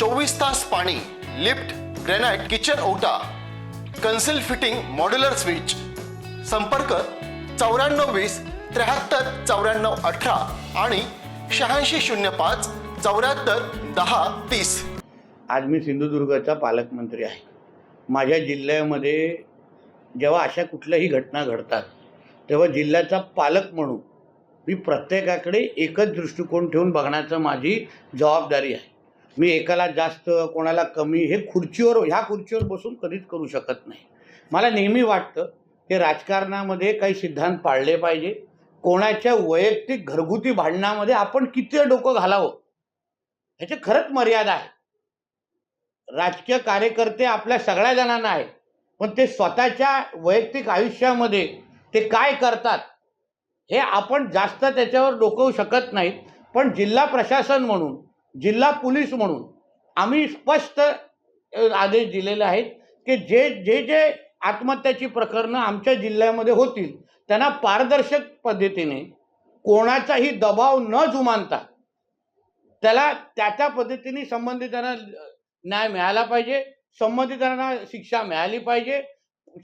चोवीस तास पाणी लिफ्ट ग्रेनाइट किचन ओटा कन्सिल फिटिंग मॉड्युलर स्विच. संपर्क चौऱ्याण्णव वीस त्र्याहत्तर चौऱ्याण्णव अठरा आणि शहाऐंशी शून्य पाच चौऱ्याहत्तर दहा तीस. आज मी सिंधुदुर्गचा पालकमंत्री आहे. माझ्या जिल्ह्यामध्ये जेव्हा अशा कुठल्याही घटना घडतात तेव्हा जिल्ह्याचा पालक म्हणून मी प्रत्येकाकडे एकच दृष्टिकोन ठेवून बघण्याचं माझी जबाबदारी आहे. मी एकाला जास्त कोणाला कमी हे खुर्चीवर ह्या खुर्चीवर बसून कधीच करू शकत नाही. मला नेहमी वाटतं की राजकारणामध्ये काही सिद्धांत पाळले पाहिजे. कोणाच्या वैयक्तिक घरगुती भांडणामध्ये आपण किती डोकं घालावं? ह्याची खरंच मर्यादा आहे. राजकीय कार्यकर्ते आपल्या सगळ्या जणांना आहे पण ते स्वतःच्या वैयक्तिक आयुष्यामध्ये ते काय करतात हे आपण जास्त त्याच्यावर डोकवू शकत नाहीत. पण जिल्हा प्रशासन म्हणून जिल्हा पोलीस म्हणून आम्ही स्पष्ट आदेश दिलेले आहेत की जे जे जे आत्महत्याची प्रकरणं आमच्या जिल्ह्यामध्ये होतील त्यांना पारदर्शक पद्धतीने कोणाचाही दबाव न जुमानता त्याला त्या त्या पद्धतीने संबंधितांना न्याय मिळाला पाहिजे संबंधितांना शिक्षा मिळाली पाहिजे.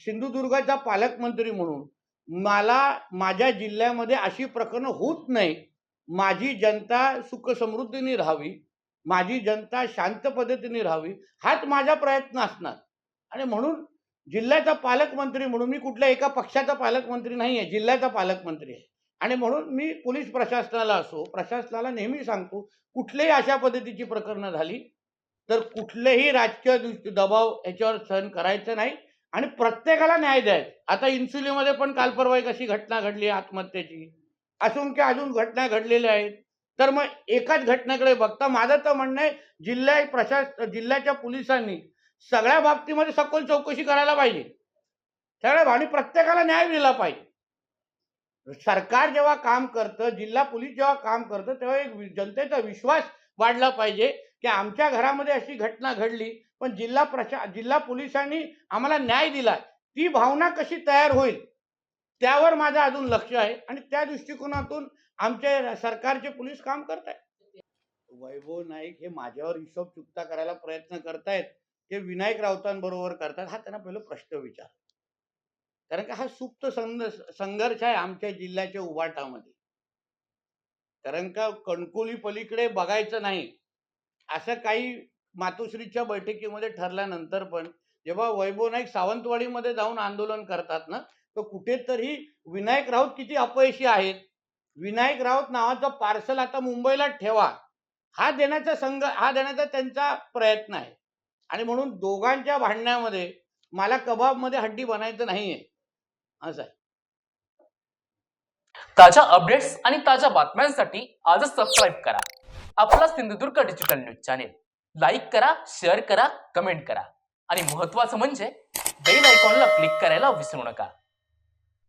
सिंधुदुर्गाचा पालकमंत्री म्हणून मला माझ्या जिल्ह्यामध्ये अशी प्रकरणं होत नाही माझी जनता सुख समृद्धीने राहावी माझी जनता शांत पद्धतीने राहावी हाच माझा प्रयत्न असणार. आणि म्हणून जिल्ह्याचा पालकमंत्री म्हणून मी कुठल्या एका पक्षाचा पालकमंत्री नाही आहे जिल्ह्याचा पालकमंत्री आहे. आणि म्हणून मी पोलीस प्रशासनाला असो प्रशासनाला नेहमी सांगतो कुठल्याही अशा पद्धतीची प्रकरणं झाली तर कुठलेही राजकीय दबाव याच्यावर सहन करायचं नाही. आणि प्रत्येकाला न्याय द्यायचा. आता इन्सुलिनमध्ये पण काल परवा एक अशी घटना घडली आत्महत्येची? असंख्य अजून घटना घडलेल्या आहेत. तर मग एकाच घटनेकडे बघता माझं तर म्हणणं आहे जिल्हा प्रशास जिल्ह्याच्या पोलिसांनी सगळ्या बाबतीमध्ये सखोल चौकशी करायला पाहिजे. सगळ्या आणि प्रत्येकाला न्याय दिला पाहिजे. सरकार जेव्हा काम करतं जिल्हा पोलीस जेव्हा काम करतं तेव्हा एक जनतेचा विश्वास वाढला पाहिजे की आमच्या घरामध्ये अशी घटना घडली पण जिल्हा प्रशा जिल्हा पोलिसांनी आम्हाला न्याय दिला. ती भावना कशी तयार होईल? त्यावर माझं अजून लक्ष आहे आणि त्या दृष्टिकोनातून आमचे सरकारचे पोलीस काम करत आहेत वैभव नाईक हे माझ्यावर हिशोब चुकता करायला प्रयत्न करतायत ते विनायक राऊतांबरोबर करतात हा त्यांना पहिला प्रश्न विचार. कारण का हा सुप्त संघ- संघर्ष आहे आमच्या जिल्ह्याच्या उभाटामध्ये. कारण का कणकोली पलीकडे बघायचं नाही असं काही मातोश्रीच्या बैठकीमध्ये ठरल्यानंतर पण जेव्हा वैभव नाईक सावंतवाडीमध्ये जाऊन आंदोलन करतात ना तर कुठेतरी विनायक राऊत किती अपयशी आहेत? विनायक राऊत नावाचं पार्सल आता मुंबईला ठेवा. हा देण्याचा संघ हा देण्याचा त्यांचा प्रयत्न आहे. आणि म्हणून दोघांच्या भांडण्यामध्ये मला कबाबमध्ये हड्डी बनायचं नाहीये. असं आहे. ताज्या अपडेट्स आणि ताज्या बातम्यांसाठी आजच सबस्क्राईब करा. आपला Sindhudurg digital news channel like करा शेअर करा कमेंट करा. आणि महत्वाचं म्हणजे बेल आयकॉनला क्लिक करायला विसरू नका.